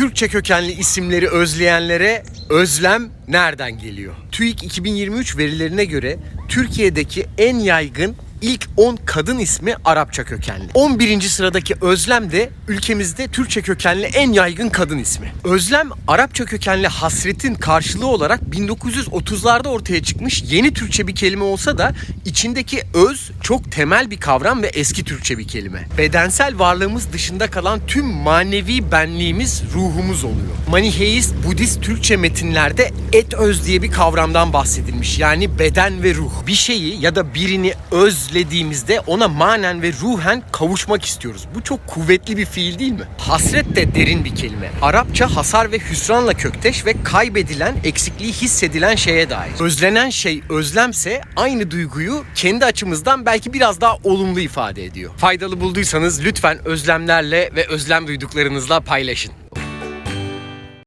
Türkçe kökenli isimleri özleyenlere özlem nereden geliyor? TÜİK 2023 verilerine göre Türkiye'deki en yaygın ilk 10 kadın ismi Arapça kökenli. 11. sıradaki Özlem de ülkemizde Türkçe kökenli en yaygın kadın ismi. Özlem Arapça kökenli hasretin karşılığı olarak 1930'larda ortaya çıkmış yeni Türkçe bir kelime olsa da içindeki öz çok temel bir kavram ve eski Türkçe bir kelime. Bedensel varlığımız dışında kalan tüm manevi benliğimiz ruhumuz oluyor. Maniheist Budist Türkçe metinlerde et öz diye bir kavramdan bahsedilmiş. Yani beden ve ruh. Bir şeyi ya da birini özlediğimizde ona manen ve ruhen kavuşmak istiyoruz. Bu çok kuvvetli bir fiil değil mi? Hasret de derin bir kelime. Arapça hasar ve hüsranla kökteş ve kaybedilen, eksikliği hissedilen şeye dair. Özlenen şey özlemse aynı duyguyu kendi açımızdan belki biraz daha olumlu ifade ediyor. Faydalı bulduysanız lütfen özlemlerle ve özlem duyduklarınızla paylaşın.